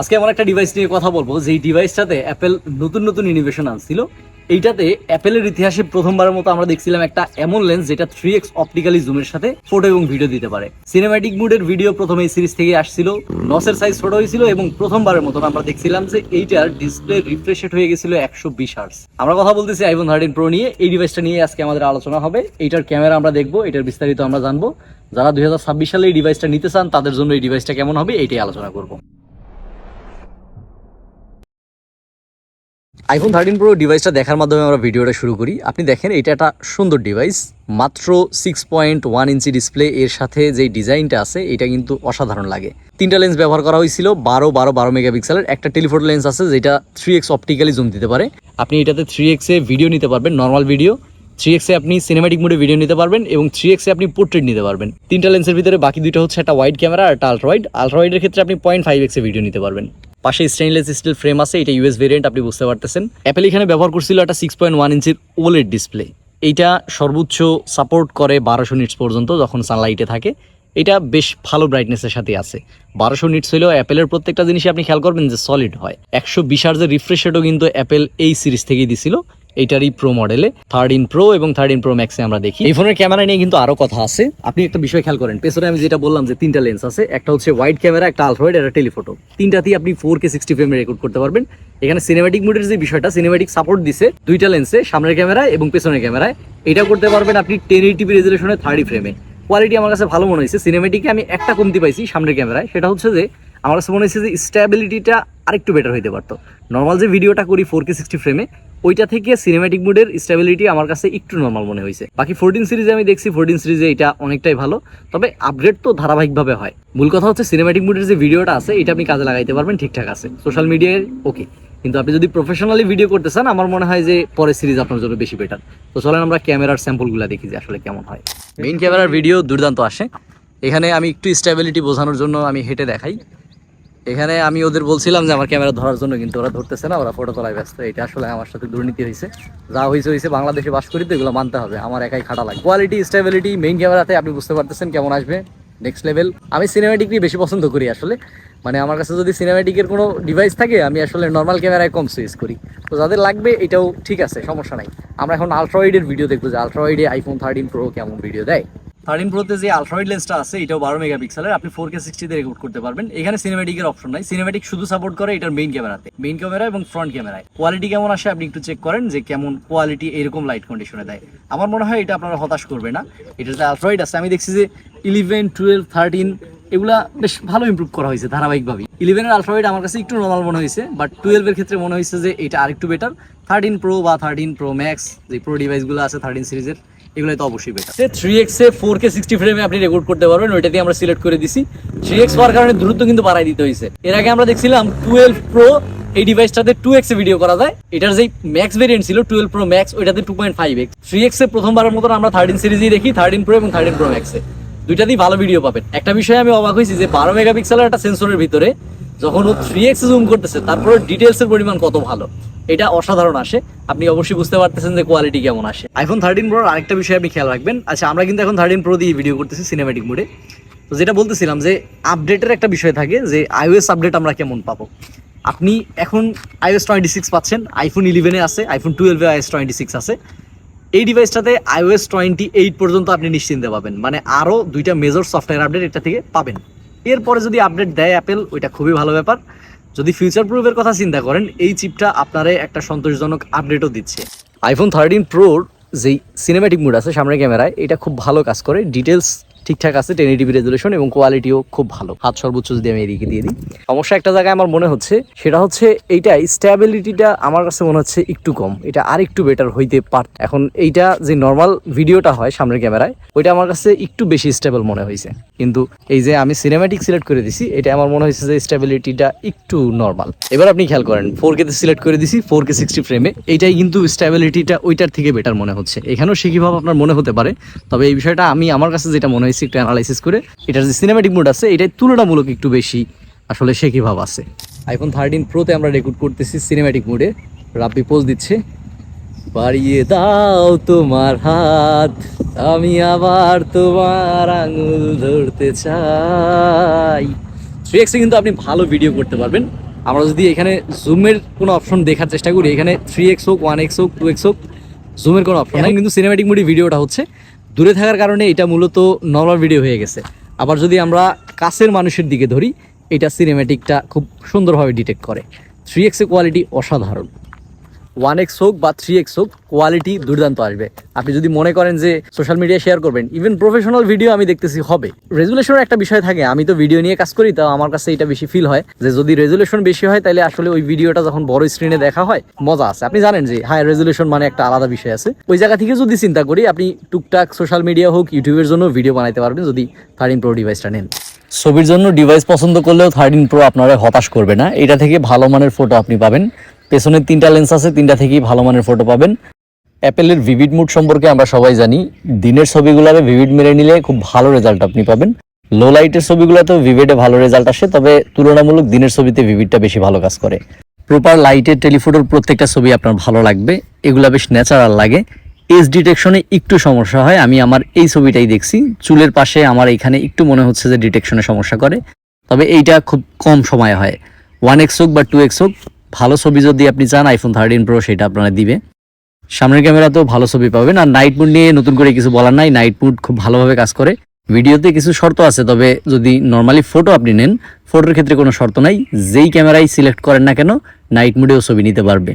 আজকে এমন একটা ডিভাইস নিয়ে কথা বলব, যেই ডিভাইসটাতে অ্যাপেল নতুন নতুন ইনোভেশন আনছিল। এইটাতে অ্যাপেলের ইতিহাসে প্রথমবারের মতো আমরা দেখছিলাম একটা এমন লেন্স যেটা থ্রি এক্স অপটিক্যালি জুমের সাথে ফটো এবং ভিডিও দিতে পারে। সিনেম্যাটিক মুডের ভিডিও প্রথমে এই সিরিজ থেকে আসছিল নসের সাইজ ছোট হয়েছিল এবং প্রথমবারের মতো আমরা দেখছিলাম যে এইটার ডিসপ্লে রিফ্রেশ হয়ে গেছিল একশো বিশ হার্স আমরা কথা বলতেছি আইফোন থার্টিন প্রো নিয়ে, এই ডিভাইসটা নিয়ে আজকে আমাদের আলোচনা হবে। এইটার ক্যামেরা আমরা দেখব, এটার বিস্তারিত আমরা জানব। যারা দুই হাজার ছাব্বিশ সালে এই ডিভাইসটা নিতে চান, তাদের জন্য এই ডিভাইসটা কেমন হবে, এইটাই আলোচনা করব। আইফোন থার্টিন প্রো ডিভাইসটা দেখার মাধ্যমে আমরা ভিডিওটা শুরু করি। আপনি দেখেন, এটা একটা সুন্দর ডিভাইস মাত্র six point one inch display এর সাথে যে ডিজাইনটা আছে, এটা কিন্তু অসাধারণ লাগে। তিনটা লেন্স ব্যবহার করা হয়েছিল, বারো বারো বারো মেগাপিক্সেলের একটা টেলিফোটো লেন্স আছে, যেটা থ্রি এক্স অপটিক্যালি জুম দিতে পারে। আপনি এটাতে থ্রি এক্সে ভিডিও নিতে পারবেন নর্মাল ভিডিও থ্রি এক্সে আপনি সিনেমাটিক মোডে ভিডিও নিতে পারবেন এবং থ্রি এক্সে আপনি পোর্ট্রেট নিতে পারবেন। তিনটা লেন্সের ভিতরে বাকি দুইটা হচ্ছে একটা ওয়াইড ক্যামেরা আর একটা আলট্রা ওয়াইড ক্ষেত্রে আপনি পয়েন্ট ফাইভ এক্সে ভিডিও নিতে পারবেন। পাশে স্টেনলেস স্টিল ফ্রেম আছে, এটা ইউএস ভেরিয়েন্ট আপনি বুঝতে পারতেছেন। অ্যাপেল এখানে ব্যবহার করছিল একটা সিক্স পয়েন্ট ওয়ান ইঞ্চির ওলেড ডিসপ্লে এইটা সর্বোচ্চ সাপোর্ট করে বারোশো নিটস পর্যন্ত যখন সানলাইটে থাকে। এটা বেশ ভালো ব্রাইটনেসের সাথে আছে। বারোশো নিটস হলেও অ্যাপেলের প্রত্যেকটা জিনিসই আপনি খেয়াল করবেন যে সলিড হয়। একশো বিশ আর্জের রিফ্রেশ রেটও কিন্তু অ্যাপেল এই সিরিজ থেকেই দিছিল। এইটারই প্রো মডেলে থার্টিন প্রো এবং থার্টিন প্রো ম্যাক্সে আমরা দেখি। এই ফোনের ক্যামেরা নিয়ে কিন্তু আরও কথা আছে। আপনি একটা বিষয় খেয়াল করেন, পেছনে আমি যেটা বললাম যে তিনটা লেন্স আছে, একটা হচ্ছে ওয়াইড ক্যামেরা একটা আলফ্রয়েড একটা টেলিফোটো তিনটাতেই আপনি ফোর কে সিক্সটি ফ্রেমে রেকর্ড করতে পারবেন। এখানে সিনেমাটিক মোডের যে বিষয়টা সিনেমাটিক সাপোর্ট দিছে দুইটা লেন্সে সামনের ক্যামেরায় এবং পেছনের ক্যামেরায় এটা করতে পারবেন আপনি টেন এইটিভি রেজুলেশনে থার্টি ফ্রেমে কোয়ালিটি আমার কাছে ভালো মনে হয়েছে। সিনেমেটিকে আমি একটা কমতি পাইছি সামনের ক্যামেরায় সেটা হচ্ছে যে, আমার কাছে মনে হয়েছে যে স্ট্যাবিলিটিটা আরেকটু বেটার হইতে পারতো। নর্মাল যে ভিডিওটা করি ফোর কে সিক্সটি ফ্রেমে ওইটা থেকে সিনেমেটিক মোডের স্ট্যাবিলিটি আমার কাছে একটু নর্মাল মনে হয়েছে। বাকি ফোরটিন সিরিজে আমি দেখছি ফোরটিন সিরিজে এটা অনেকটাই ভালো। তবে আপগ্রেড তো ধারাবাহিকভাবে হয়। মূল কথা হচ্ছে সিনেমেটিক মুডের যে ভিডিওটা আছে, এটা আপনি কাজে লাগাইতে পারবেন, ঠিকঠাক আছে। সোশ্যাল মিডিয়ায় ওকে কিন্তু আপনি যদি প্রফেশনালি ভিডিও করতে চান, আমার মনে হয় যে পরের সিরিজ আপনার জন্য বেশি বেটার তো চলেন আমরা ক্যামেরার স্যাম্পলগুলো দেখি যে আসলে কেমন হয়। মেইন ক্যামেরার ভিডিও দুর্দান্ত আসে। এখানে আমি একটু স্টেবিলিটি বোঝানোর জন্য আমি হেঁটে দেখাই। এখানে আমি ওদের বলছিলাম যে আমার ক্যামেরা ধরার জন্য, কিন্তু ওরা ধরতেছে না, ওরা ফটো তোলায় ব্যস্ত। এটা আসলে আমার সাথে দুর্নীতি হয়েছে। যা হয়েছে হয়েছে, বাংলাদেশে বাস করি তো এগুলো মানতে হবে। আমার একাই খাটা লাগে। কোয়ালিটি স্টেবিলিটি মেইন ক্যামেরাতে আপনি বুঝতে পারতেছেন কেমন আসবে নেক্সট লেভেল আমি সিনেমেটিকই বেশি পছন্দ করি আসলে। মানে আমার কাছে যদি সিনেমেটিকের কোনো ডিভাইস থাকে, আমি আসলে নর্মাল ক্যামেরায় কম সুইচ করি। তো যাদের লাগবে, এটাও ঠিক আছে, সমস্যা নাই। আমরা এখন আলট্রাওয়াইডের ভিডিও দেখব যে আলট্রাওয়াইডে আইফোন থার্টিন প্রো কেমন ভিডিও দেয়। থার্টিন প্রোতে যে আলট্রাওয়াইড লেন্সটা আছে, এটাও বারো মেগাপিক্সেলের। আপনি ফোর কে সিক্সটিতে রেকর্ড করতে পারবেন। এখানে সিনেমেটিকের অপশন নাই। সিনেমেটিক শুধু সাপোর্ট করে এটার মেইন ক্যামেরাতে মেইন ক্যামেরা এবং ফ্রন্ট ক্যামেরায় কোয়ালিটি কেমন আসে আপনি একটু চেক করেন যে কেমন কোয়ালিটি এরকম লাইট কন্ডিশনে দেয়। আমার মনে হয় এটা আপনারা হতাশ করবে না। এটাতে আলট্রাওয়াইড আছে, আমি দেখছি যে ইলেভেন টুয়েলভ থার্টিন এগুলা বেশ ভালো ইমপ্রুভ করা হয়েছে ধারাবাহিকভাবে ইলেভেনের আলট্রাওয়াইড আমার কাছে একটু নর্মাল মনে হয়েছে বাট টুয়েলভের ক্ষেত্রে মনে হয়েছে যে এটা আরেকটু বেটার থার্টিন প্রো বা থার্টিন প্রো ম্যাক্স যে প্রো ডিভাইসগুলো আছে থার্টিন সিরিজের এগুলো তো অবশ্যই better three X four K sixty ফ্রেমে আপনি রেকর্ড করতে পারবেন, ওইটা দিয়ে আমরা সিলেক্ট করে দিছি। থ্রি এক্স হওয়ার কারণে দ্রুত কিন্তু বাড়াই দিতে হয়েছে। এর আগে আমরা দেখছিলাম টুয়েলভ প্রো এই ডিভাইসটাতে টু এক্স এ ভিডিও করা যায়। এটার যে ম্যাক্স ভেরিয়েন্ট ছিল টুয়েলভ প্রো ম্যাক্স ওইটাতে two point five X three X এ প্রথমবারের মতন আমরা থার্টিন সিরিজই দেখি থার্টিন প্রো এবং থার্টিন প্রো ম্যাক্সে দুইটাতেই ভালো ভিডিও পাবেন। একটা বিষয়ে আমি অবাক হয়েছি যে বারো মেগাপিক্সেলের একটা সেন্সরের ভিতরে যখন ও থ্রি এক্স জুম করতেছে তারপরে ডিটেলস এর পরিমাণ কত ভালো। এটা অসাধারণ আসে। আপনি অবশ্যই বুঝতে পারতেছেন যে কোয়ালিটি কেমন আসে। আইফোন থার্টিন প্রোর আরেকটা বিষয় আপনি খেয়াল রাখবেন। আচ্ছা আমরা কিন্তু এখন থার্টিন প্রো দিয়ে ভিডিও করতেছি সিনেমেটিক মোডে তো যেটা বলতেছিলাম যে আপডেটের একটা বিষয় থাকে যে আইওএস আপডেট আমরা কেমন পাবো। আপনি এখন আইওএস টোয়েন্টি সিক্স পাচ্ছেন আইফোন ইলেভেনে আছে আইফোন টুয়েলভে আইএস টোয়েন্টি সিক্স আছে। এই ডিভাইসটাতে আইওএস টোয়েন্টি এইট পর্যন্ত আপনি নিশ্চিন্তে পাবেন। মানে আরও দুইটা মেজর সফটওয়্যার আপডেট এটা থেকে পাবেন। এরপরে যদি আপডেট দেয় অ্যাপেল ওইটা খুবই ভালো ব্যাপার। যদি ফিউচার প্রুফের কথা চিন্তা করেন, এই চিপটা আপনারে একটা সন্তোষজনক আপডেটও দিচ্ছে। আইফোন থার্টিন প্রোর যেই সিনেম্যাটিক মুড আছে সামনের ক্যামেরায়, এটা খুব ভালো কাজ করে। ডিটেলস ঠিকঠাক আছে টেন এইটিভি রেজুলেশন এবং কোয়ালিটিও খুব ভালো। হাত সর্বোচ্চ যদি আমি এদিকে দিয়ে দিই। সমস্যা একটা জায়গায় আমার মনে হচ্ছে, সেটা হচ্ছে এইটা স্ট্যাবিলিটিটা আমার কাছে মনে হচ্ছে একটু কম। এটা আর একটু বেটার হইতে পারত এখন এইটা যে নর্মাল ভিডিওটা হয় সামনের ক্যামেরায় ওইটা আমার কাছে একটু বেশি স্টেবল মনে হয়েছে কিন্তু এই যে আমি সিনেম্যাটিক সিলেক্ট করে দিছি, এটা আমার মনে হয়েছে যে স্ট্যাবিলিটিটা একটু নর্মাল এবার আপনি খেয়াল করেন ফোর কে সিলেক্ট করে দিছি ফোর কে সিক্সটি ফ্রেমে এইটাই কিন্তু স্ট্যাবিলিটিটা ওইটার থেকে বেটার মনে হচ্ছে। এখানেও সে কীভাবে আপনার মনে হতে পারে, তবে এই বিষয়টা আমি আমার কাছে যেটা মনে একটু অ্যানালাইসিস করে এটার যে সিনেম্যাটিক মোড আছে এটাই তুলনামূলক একটু বেশি আসলে সে কীভাবে আছে। আইফোন থার্টিন প্রোতে আমরা রেকর্ড করতেছি সিনেম্যাটিক মোডে রাব্বি পোজ দিচ্ছে। বাড়িয়ে দাও তোমার হাত আমি আবার তোমার আঙুল ধরতে চাই। থ্রি এক্সে কিন্তু আপনি ভালো ভিডিও করতে পারবেন। আমরা যদি এখানে জুমের কোনো অপশন দেখার চেষ্টা করি এখানে থ্রি এক্স হোক ওয়ান এক্স হোক টু এক্স হোক জুমের কোনো অপশন নেই কিন্তু সিনেম্যাটিক মুডি ভিডিওটা হচ্ছে। দূরে থাকার কারণে এটা মূলত নর্মাল ভিডিও হয়ে গেছে। আবার যদি আমরা কাছের মানুষের দিকে ধরি, এটা সিনেম্যাটিকটা খুব সুন্দরভাবে ডিটেক্ট করে। থ্রি এক্সের কোয়ালিটি অসাধারণ। ওয়ান এক্স হোক বা থ্রি এক্স হোক কোয়ালিটি দুর্দান্ত আসবে। আপনি যদি মনে করেন যে সোশ্যাল মিডিয়া শেয়ার করবেন ইভেন প্রফেশনাল ভিডিও আমি দেখতেছি হবে। রেজুলেশনের একটা বিষয় থাকে, আমি তো ভিডিও নিয়ে কাজ করি, তাও আমার কাছে এটা বেশি ফিল হয় যে যদি রেজুলেশন বেশি হয়, তাহলে আসলে ওই ভিডিওটা যখন বড় স্ক্রিনে দেখা হয়, মজা আছে। আপনি জানেন যে হ্যাঁ রেজুলেশন মানে একটা আলাদা বিষয় আছে। ওই জায়গা থেকে যদি চিন্তা করি, আপনি টুকটাক সোশ্যাল মিডিয়া হোক, ইউটিউবের জন্য ভিডিও বানাইতে পারবেন যদি থার্টিন প্রো ডিভাইসটা নেন। ছবির জন্য ডিভাইস পছন্দ করলেও থার্টিন প্রো আপনারা হতাশ করবে না। এটা থেকে ভালো মানের ফটো আপনি পাবেন। পেছনের তিনটা লেন্স আছে, তিনটা থেকেই ভালো মানের ফটো পাবেন। অ্যাপেলের ভিভিড মুড সম্পর্কে আমরা সবাই জানি, দিনের ছবিগুলোরে ভিভিড মেরে নিলে খুব ভালো রেজাল্ট আপনি পাবেন। লো লাইটের ছবিগুলোতেও ভিভিডে ভালো রেজাল্ট আসে, তবে তুলনামূলক দিনের ছবিতে ভিভিডটা বেশি ভালো কাজ করে। প্রপার লাইটের টেলিফোটোর প্রত্যেকটা ছবি আপনার ভালো লাগবে, এগুলা বেশ ন্যাচারাল লাগে। এজ ডিটেকশনে একটু সমস্যা হয়, আমি আমার এই ছবিটাই দেখছি, চুলের পাশে আমার এখানে একটু মনে হচ্ছে যে ডিটেকশনে সমস্যা করে, তবে এইটা খুব কম সময় হয়। ওয়ান এক্স হোক বা টু এক্স হোক ভালো ছবি যদি আপনি চান আইফোন থার্টিন প্রো সেটা আপনারা দিবে। সামনের ক্যামেরাতেও ভালো ছবি পাবেন। আর নাইট মুড নিয়ে নতুন করে কিছু বলার নাই। নাইট মুড খুব ভালোভাবে কাজ করে। ভিডিওতে কিছু শর্ত আছে, তবে যদি নর্মালি ফটো আপনি নেন ফটোর ক্ষেত্রে কোনো শর্ত নাই। যেই ক্যামেরাই সিলেক্ট করেন না কেন নাইট মুডেও ছবি নিতে পারবে।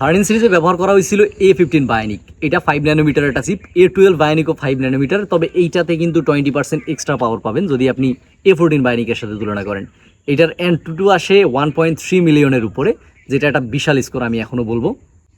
থার্টিন সিরিজে ব্যবহার করা হয়েছিল এ ফিফটিন বায়োনিক এটা ফাইভ ন্যানোমিটার একটা চিপ এ টুয়েলভ বায়োনিকও ফাইভ ন্যানোমিটার তবে এইটাতে কিন্তু টোয়েন্টি পার্সেন্ট এক্সট্রা পাওয়ার পাবেন যদি আপনি এ ফোরটিন বায়োনিকের সাথে তুলনা করেন। এটার এন টু টু আসে ওয়ান পয়েন্ট থ্রি মিলিয়নের উপরে, যেটা একটা বিশাল স্কোর আমি এখনও বলব।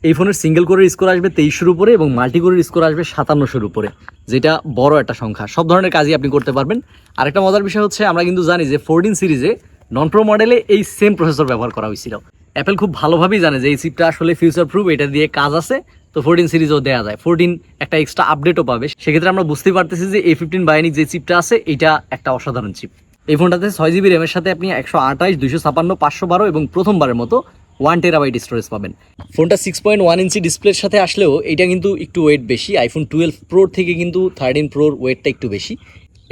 এই ফোনের সিঙ্গেল কোরের স্কোর আসবে তেইশশোর উপরে এবং মাল্টি কোরের স্কোর আসবে সাতান্নশোর উপরে, যেটা বড় একটা সংখ্যা। সব ধরনের কাজই আপনি করতে পারবেন। আরেকটা মজার বিষয় হচ্ছে, আমরা কিন্তু জানি যে ফোরটিন সিরিজে নন প্রো মডেলে এই সেম প্রসেসর ব্যবহার করা হয়েছিল। অ্যাপেল খুব ভালোভাবেই জানে যে এই চিপটা আসলে ফিউচার প্রুফ এটা দিয়ে কাজ আছে, তো ফোরটিন সিরিজও দেওয়া যায়। ফোরটিন একটা এক্সট্রা আপডেটও পাবে। সেক্ষেত্রে আমরা বুঝতেই পারতেছি যে এই ফিফটিন বায়োনিক যে চিপটা আছে, এটা একটা অসাধারণ চিপ এই ফোনটাতে ছয় জিবি র্যামের সাথে আপনি একশো আঠাশ দুশো ছাপান্ন, পাঁচশো বারো এবং প্রথমবারের মতো ওয়ান টেরাবাইট স্টোরেজ পাবেন। ফোনটা সিক্স পয়েন্ট ওয়ান ইঞ্চি ডিসপ্লের সাথে আসলেও এটা কিন্তু একটু ওয়েট বেশি। আইফোন টুয়েলভ প্রোর থেকে কিন্তু থার্টিন প্রোর ওয়েটটা একটু বেশি।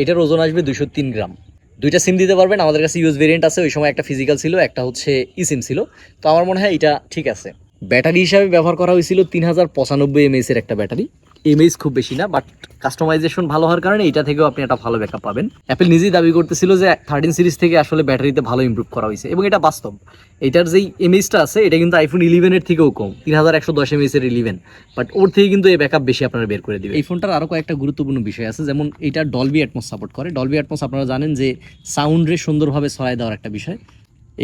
এটার ওজন আসবে দুশো তিন গ্রাম। দুইটা সিম দিতে পারবেন, আমাদের কাছে ইউএস ভেরিয়েন্ট আছে, ওই সময় একটা ফিজিক্যাল ছিল, একটা হচ্ছে ই সিম ছিল। তো আমার মনে হয় এটা ঠিক আছে। ব্যাটারি হিসাবে ব্যবহার করা হয়েছিল তিন হাজার পঁচানব্বই এমএস এর একটা ব্যাটারি। এমএস খুব বেশি না বাট কাস্টমাইজেশন ভালো হওয়ার কারণে এটা থেকেও আপনি একটা ভালো ব্যাকআপ পাবেন। অ্যাপেল নিজেই দাবি করতেছিল যে থার্টিন সিরিজ থেকে আসলে ব্যাটারিতে ভালো ইমপ্রুভ করা হয়েছে, এবং এটা বাস্তব। এটার যেই এমএসটা আছে, এটা কিন্তু আইফোন ইলেভেনের থেকেও কম, তিন হাজার একশো দশ এমএস এর ইলেভেন বাট ওর থেকে কিন্তু এই ব্যাকআপ বেশি আপনারা বের করে দিবে এই ফোনটার আরও কয়েকটা গুরুত্বপূর্ণ বিষয় আছে, যেমন এটা ডলবি অ্যাটমস সাপোর্ট করে। ডলবি অ্যাটমস আপনারা জানেন যে সাউন্ডে সুন্দরভাবে ছড়াই দেওয়ার একটা বিষয়।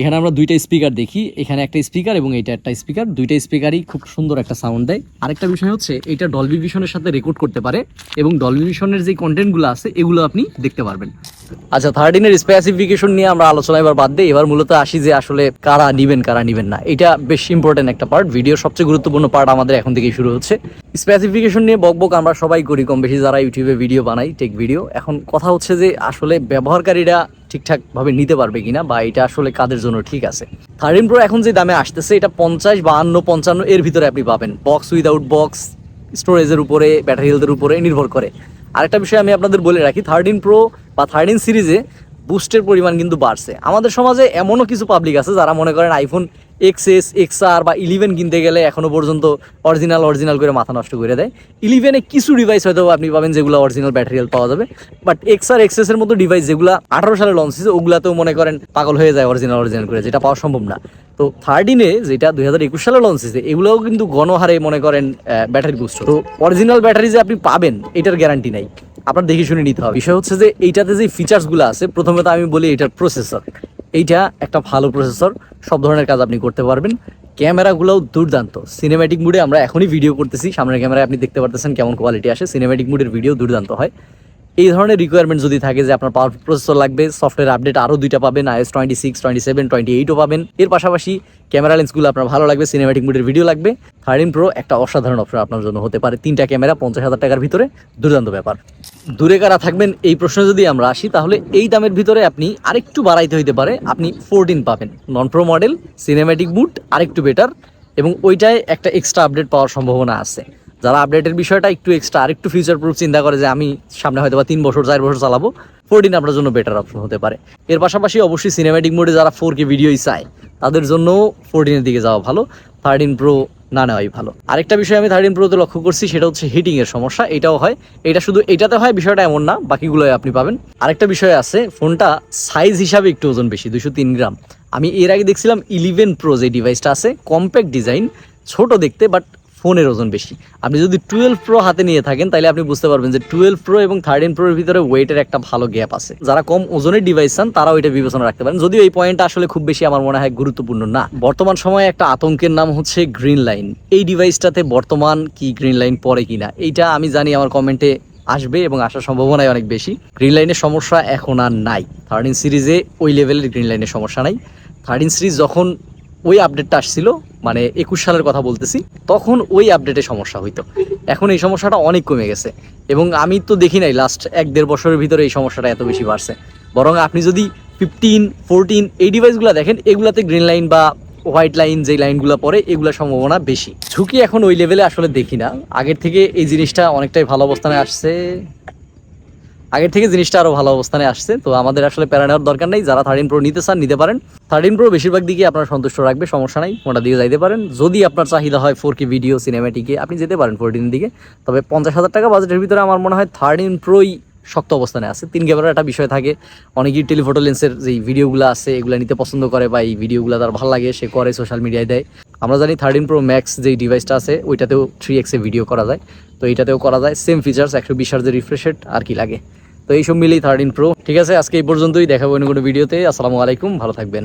এখানে আমরা দুইটা স্পিকার দেখি। এখানে একটা স্পিকার এবং এটা একটা স্পিকার। দুইটা স্পিকারই খুব সুন্দর একটা সাউন্ড দেয়। আরেকটা বিষয় হচ্ছে, এটা ডলবি ভিশনের সাথে রেকর্ড করতে পারে এবং ডলবি ভিশনের যে কন্টেন্টগুলো আছে, এগুলো আপনি দেখতে পারবেন। আচ্ছা থার্টিনের স্পেসিফিকেশন নিয়ে আমরা আলোচনা এবার বাদ দিই। এবার মূলত আসি যে আসলে কারা নিবেন কারা নিবেন না। এটা বেশ ইম্পর্টেন্ট একটা পার্ট ভিডিও সবচেয়ে গুরুত্বপূর্ণ পার্ট আমাদের এখন থেকেই শুরু হচ্ছে। স্পেসিফিকেশন নিয়ে বকবক আমরা সবাই করি কম বেশি। যারা ইউটিউবে ভিডিও বানাই টেক ভিডিও এখন কথা হচ্ছে যে, আসলে ব্যবহারকারীরা ঠিকঠাক ভাবে নিতে পারবে কিনা বা এটা আসলে কাদের জন্য ঠিক আছে। থার্টিন প্রো এখন যে দামে আসতেছে, এটা পঞ্চাশ, বাহান্ন, পঞ্চান্ন, এর ভিতরে আপনি পাবেন। বক্স উইদাউট বক্স স্টোরেজের উপরে ব্যাটারি হেলথের উপরে নির্ভর করে। আরেকটা বিষয় আমি আপনাদের বলে রাখি থার্টিন প্রো বা থার্টিন সিরিজে বুস্টের পরিমাণ কিন্তু বাড়ছে। আমাদের সমাজে এমনও কিছু পাবলিক আছে যারা মনে করেন আইফোন এক্সএস এক্সআর বা ইলেভেন কিনতে গেলে এখনও পর্যন্ত অরিজিনাল অরিজিনাল করে মাথা নষ্ট করে দেয়। ইলেভেনে কিছু ডিভাইস হয়তো আপনি পাবেন যেগুলো অরিজিনাল ব্যাটারি পাওয়া যাবে। বাট এক্স এক্সআর এক্সএস এর মতো ডিভাইস যেগুলো আঠারো সালে লঞ্চ হয়েছে, ওগুলাতেও মনে করেন পাগল হয়ে যায় অরিজিনাল অরিজিনাল করে, যেটা পাওয়া সম্ভব না। তো থার্টিনে যেটা দুই হাজার একুশ সালে লঞ্চ হয়েছে, এগুলোও কিন্তু গণহারে মনে করেন ব্যাটারি বুস্ট তো অরিজিনাল ব্যাটারি যে আপনি পাবেন, এটার গ্যারান্টি নাই। আপনার দেখে শুনে নিতে হবে। বিষয় হচ্ছে যে এইটাতে যে ফিচার্সগুলো আছে, প্রথমে তো আমি বলি এটার প্রসেসর এইটা একটা ভালো প্রসেসর সব ধরনের কাজ আপনি করতে পারবেন। ক্যামেরাগুলোও দুর্দান্ত। সিনেম্যাটিক মুডে আমরা এখনই ভিডিও করতেছি। সামনের ক্যামেরায় আপনি দেখতে পারতেছেন কেমন কোয়ালিটি আসে। সিনেম্যাটিক মুডের ভিডিও দুর্দান্ত হয়। এই ধরনের রিকোয়ারমেন্ট যদি থাকে যে আপনার পাওয়ার প্রসেসর লাগবে সফটওয়্যার আপডেট আরও দুইটা পাবেন iOS twenty six twenty seven twenty এইটও পাবেন। এর পাশাপাশি ক্যামেরা লেন্সগুলো আপনার ভালো লাগবে সিনেম্যাটিক মুডের ভিডিও লাগবে। থার্টিন প্রো একটা অসাধারণ অপশন আপনার জন্য হতে পারে। তিনটা ক্যামেরা পঞ্চাশ হাজার টাকার ভিতরে, দুর্দান্ত ব্যাপার। দূরে কারা থাকবেন, এই প্রশ্নে যদি আমরা আসি, তাহলে এই দামের ভিতরে আপনি আরেকটু বাড়াইতে হইতে পারে, আপনি ফোরটিন পাবেন। Non pro model cinematic mode আরেকটু বেটার এবং ওইটায় একটা এক্সট্রা আপডেট পাওয়ার সম্ভাবনা আছে। যারা আপডেটের বিষয়টা একটু এক্সট্রা আর একটু ফিউচার প্রুফ চিন্তা করে যে আমি সামনে হয়তো বা তিন বছর, চার বছর চালাবো ফোরটিন আপনার জন্য বেটার অপশন হতে পারে। এর পাশাপাশি অবশ্যই সিনেম্যাটিক মোডে যারা ফোর কে ভিডিওই চায়, তাদের জন্য ফোরটিনের দিকে যাওয়া ভালো থার্টিন প্রো না নেওয়াই ভালো। আরেকটা বিষয় আমি থার্টিন প্রোতে লক্ষ্য করছি, সেটা হচ্ছে হিটিং এর সমস্যা, এটাও হয়। এটা শুধু, এটাতে হয়, বিষয়টা এমন না, বাকিগুলোই আপনি পাবেন। আরেকটা বিষয় আছে, ফোনটা সাইজ হিসাবে একটু ওজন বেশি দুশো তিন গ্রাম। আমি এর আগে দেখছিলাম ইলেভেন প্রো যে ডিভাইসটা আছে কম্প্যাক্ট ডিজাইন ছোট দেখতে বাট ফোনের ওজন বেশি। আপনি যদি টুয়েলভ প্রো হাতে নিয়ে থাকেন তাহলে আপনি বুঝতে পারবেন যে টুয়েলভ প্রো এবং থার্টিন প্রোর ভিতরে ওয়েটের একটা ভালো গ্যাপ আছে। যারা কম ওজনের ডিভাইস চান, তারাও এটা বিবেচনা রাখতে পারেন। যদিও এই পয়েন্টটা আসলে খুব বেশি আমার মনে হয় গুরুত্বপূর্ণ না। বর্তমান সময়ে একটা আতঙ্কের নাম হচ্ছে গ্রিন লাইন এই ডিভাইসটাতে বর্তমান কি গ্রিন লাইন পরে কিনা, এইটা আমি জানি আমার কমেন্টে আসবে এবং আসার সম্ভাবনাই অনেক বেশি। গ্রিন লাইনের সমস্যা এখন আর নাই। থার্টিন সিরিজে ওই লেভেলের গ্রিন লাইনের সমস্যা নাই। থার্টিন সিরিজ যখন ওই আপডেটটা আসছিল মানে একুশ সালের কথা বলতেছি, তখন ওই আপডেটে সমস্যা হইতো। এখন এই সমস্যাটা অনেক কমে গেছে। এবং আমি তো দেখি নাই লাস্ট এক দেড় বছরের ভিতরে এই সমস্যাটা এত বেশি বাড়ছে। বরং আপনি যদি ফিফটিন ফোরটিন এই ডিভাইসগুলো দেখেন, এগুলাতে গ্রিন লাইন বা হোয়াইট লাইন যে লাইনগুলো পড়ে এগুলোর সম্ভাবনা বেশি। ঝুঁকি এখন ওই লেভেলে আসলে দেখি না। আগের থেকে এই জিনিসটা অনেকটাই ভালো অবস্থানে আসছে। আগের থেকে জিনিসটা আরও ভালো অবস্থানে আসছে। তো আমাদের আসলে প্যারা নেওয়ার দরকার নেই। যারা থার্টিন প্রো নিতে চান, নিতে পারেন। থার্টিন প্রো বেশিরভাগ দিকে আপনার সন্তুষ্ট রাখবে, সমস্যা নাই ওটা দিকে যাইতে পারেন। যদি আপনার চাহিদা হয় ফোর কে ভিডিও সিনেমাটিকে আপনি যেতে পারেন ফোরটিনের দিকে। তবে পঞ্চাশ হাজার টাকা বাজেটের ভিতরে আমার মনে হয় থার্টিন প্রোই শক্ত অবস্থানে আছে। তিন ক্যামেরার একটা বিষয় থাকে। অনেকেই টেলিফোটো লেন্সের যে ভিডিওগুলো আছে, এগুলো নিতে পছন্দ করে বা এই ভিডিওগুলো তার ভালো লাগে, সে করে সোশ্যাল মিডিয়ায় দেয়। আমরা জানি থার্টিন প্রো ম্যাক্স যেই ডিভাইসটা আছে, ওইটাতেও থ্রি এক্সে ভিডিও করা যায়। তো এইটাতেও করা যায়। সেম ফিচার্স একশো বিশ হাজার রিফ্রেশ রেট আর কি লাগে। তো এইসব মিলেই থার্টিন প্রো ঠিক আছে, আজকে এই পর্যন্তই। দেখাবো অন্য কোনো ভিডিওতে। আসসালামু আলাইকুম। ভালো থাকবেন।